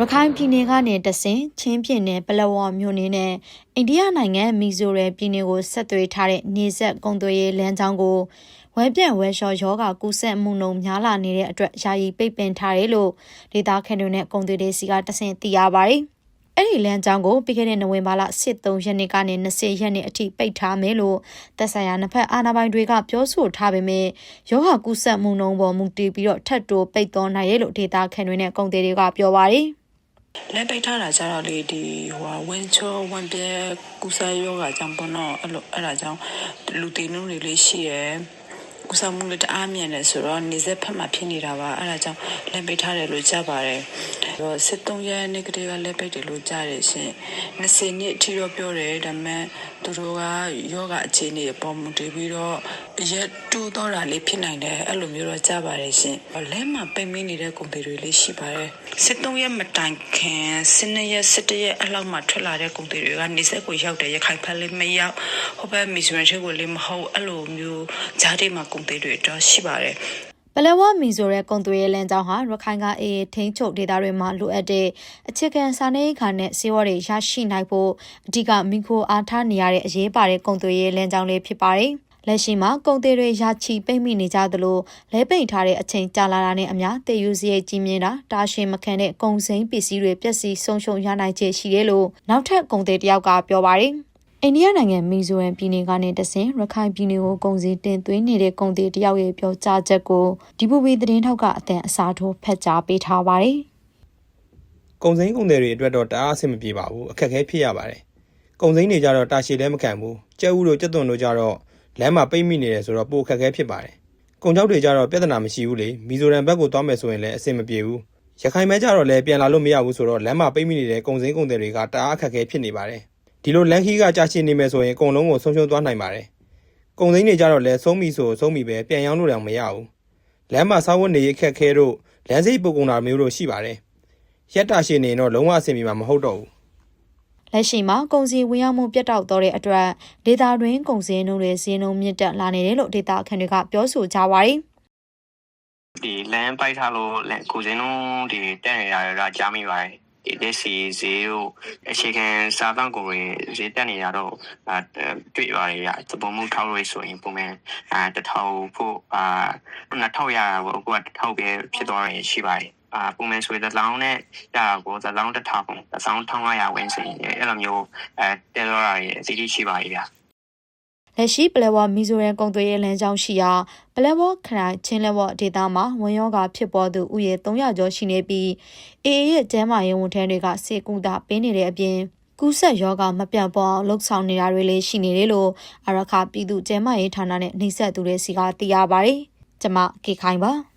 ရခိုင်ပြည်နယ်ကနေတဆင်ချင်းပြည်နယ်ပလောဝမြို့နယ်နဲ့အိန္ဒိယနိုင်ငံမီဇိုရမ်ပြည်နယ်ကိုဆက်သွယ်ထားတဲ့နေဆက်ကုန်းသွယ်ရေးလမ်းကြောင်းကိုဝဲပြန့်ဝဲလျှော်ယောဂကူးစက်မှုနှုန်းများလာနေတဲ့အတွက်ယာယီပိတ်ပင်ထားတယ်လို့ဒေတာခန်တွေနဲ့ကုန်းသွယ်ရေးစီကတဆင်သိရပါတယ်။အဲ့ဒီလမ်းကြောင်းကိုပြီးခဲ့တဲ့နိုဝင်ဘာလ23ရက်နေ့ကနေ20ရက်နေ့အထိပိတ်ထားမယ်လို့သက်ဆိုင်ရာနှစ်ဖက်အာဏာပိုင်တွေကပြောဆိုထားပေမဲ့ယောဂကူးစက်မှုနှုန်းပေါ်မူတည်ပြီးတော့ထပ်တိုးပိတ်သွားနိုင်ရဲ့လို့ဒေတာခန်တွေနဲ့ကုန်းသွယ်တွေကပြောပါတယ်။ လက်ပိတ်ထားတာကြတော့လေဒီဟိုဝင်းချောဝင်းပြဲကုစားယောဂကြောင့်ပေါ့နော်အဲ့လိုအဲ့ဒါကြောင့်လူတည်နှုန်းတွေလေးရှိရယ်ကုစားမှုလည်းတအားမြန်တယ်ဆိုတော့နေဆက်ဖက်မှာဖြစ်နေတာပါအဲ့ဒါကြောင့်လက်ပိတ်ထားတယ်လို့ကြားပါတယ်အဲ့ တော့73ရက်နေ့ကတည်းကလက်ပိတ်တယ်လို့ကြားတယ်ရှင်20နှစ်အထိတော့ပြောတယ်ဒါပေမဲ့သူတို့ကယောဂအခြေအနေပေါ်မူတည်ပြီးတော့ရက်တူတော့တာလေးဖြစ်နိုင်တယ်အဲ့လိုမျိုးတော့ကြားပါတယ်ရှင်လဲမှာပိတ်မင်းနေတဲ့ကုန်တွေလေးရှိပါတယ်73ရက်မတိုင်ခင်12ရက်17ရက်အလောက်မှထွက်လာတဲ့ကုန်တွေတွေကနေဆက်ကိုရောက်တယ်ရခိုင်ဖက်လေးမရောက်ဟိုဘက်မီဇိုရမ်ချက်ကိုလေးမဟုတ်အဲ့လိုမျိုးဂျားတွေမှာကုန်တွေတွေတော့ရှိပါတယ် ပလဝမီဆိုတဲ့ကုံသွေးရဲလမ်းကြောင်းဟာရခိုင်ကအေးထိန်းချုပ်ဒေသတွေမှာလိုအပ်တဲ့အခြေခံစာနေခါနဲ့စေဝါတွေရရှိနိုင်ဖို့အဓိကမီခိုအားထားနေရတဲ့အရေးပါတဲ့ကုံသွေးရဲလမ်းကြောင်းလေးဖြစ်ပါတယ်။လက်ရှိမှာကုံသေးတွေရချီပိတ်မိနေကြသလိုလဲပိတ်ထားတဲ့အချိန်ကြာလာတာနဲ့အမျှတည်ယူစရိတ်ကြီးမြင့်တာတာရှည်မခံတဲ့ကုံစိမ်းပစ္စည်းတွေပျက်စီးဆုံးရှုံးရနိုင်ခြေရှိတယ်လို့နောက်ထပ်ကုံသေးတယောက်ကပြောပါတယ်။ အိန္ဒိယနိုင်ငံမီဇိုရမ်ပြည်နယ်ကနေတဆင်ရခိုင်ပြည်နယ်ကိုကုန်စည်တင်သွင်းနေတဲ့ကုန်သည်တယောက်ရဲ့ပြောကြားချက်ကိုဒီပူပီသတင်းထောက်ကအတန်အစားထိုးဖတ်ကြားပေးထားပါတယ်ကုံစိမ်းကုံတွေတွေအတွက်တော့တအားအဆင်မပြေပါဘူးအခက်အခဲဖြစ်ရပါတယ်ကုံစိမ်းတွေကြတော့တာရှည်လည်းမခံဘူးကြက်ဥတို့ကြက်သွန်တို့ကြတော့လမ်းမှာပိတ်မိနေတယ်ဆိုတော့ပိုအခက်အခဲဖြစ်ပါတယ်ကုံကြောက်တွေကြတော့ပြဿနာမရှိဘူးလေမီဇိုရမ်ဘက်ကိုသွားမယ်ဆိုရင်လည်းအဆင်မပြေဘူးရခိုင်ဘက်ကြတော့လည်းပြန်လာလို့မရဘူးဆိုတော့လမ်းမှာပိတ်မိနေတဲ့ကုံစိမ်းကုံတွေတွေကတအားအခက်အခဲဖြစ်နေပါတယ် ဒီလိုလမ်းခီးကကြာရှည်နေမယ်ဆိုရင်အကုန်လုံးကိုဆုံးရှုံးသွားနိုင်ပါတယ်ကုံစိမ်းတွေကြတော့လည်းဆုံးပြီဆိုဆုံးပြီပဲပြန်ရောက်လို့တောင်မရဘူးလမ်းမှာစားဝတ်နေရေးအခက်အခဲတို့လမ်းစိတ်ပုတ်ကုန်တာမျိုးတို့ရှိပါတယ်ရက်တာရှည်နေရင်တော့လုံးဝအဆင်ပြေမှာမဟုတ်တော့ဘူး။လက်ရှိမှာကုန်စည်ဝင်ရောက်မှုပြတ်တောက်တော့တဲ့အတွက်ဒေတာတွင်းကုန်စည်နှုန်းတွေဈေးနှုန်းမြင့်တက်လာနေတယ်လို့ဒေတာခန်တွေကပြောဆိုကြပါတယ်ဒီလမ်းပိုက်ထားလို့လမ်းကိုစင်းလုံးဒီတက်နေတာတွေကကြားမိပါတယ်ဒီ လက်စီဈေးတို့အခြေခံစားတောင်းကိုတွေဈေးတက်နေတာတော့အာတွေ့ပါတယ်ရသဘောမှုထောက်လို့ဆိုရင်ပုံမှန်အာတထောင်ဖို့အာ2000ရတာကိုအခုက1000ပဲဖြစ်သွားရင်ရှိပါတယ်အာပုံမှန်ဆိုရင်တစ်လောင်းနဲ့ရတာကိုတစ်လောင်းတစ်ထောင်တစ်ဆောင်း1500ဝန်းစင်အဲ့လိုမျိုးအဲတဲတော့ရရဲ့အစီအစီရှိပါရဲ့ဗျာ။ လက်ရှိပလဲဝမီဇိုရန်ကုန်သွယ်ရေးလမ်းကြောင်းရှိရာပလဲဝခရိုင်ချင်းလဲဝဒေတာမှာဝန်ရောဂါဖြစ်ပေါ်သူဥယေ300ကျော်ရှိနေပြီးအေအေရဲ့ကျန်းမာရေးဝန်ထမ်းတွေကစေကူတာပေးနေတဲ့အပြင်ကူးဆက်ယောဂမပြတ်ပေါ်အောင်လှုပ်ဆောင်နေတာတွေလည်းရှိနေတယ်လို့အရခပြည်သူ့ကျန်းမာရေးဌာနနဲ့နှိစက်သူတွေစီကသိရပါတယ်။ကျမကေခိုင်ပါ။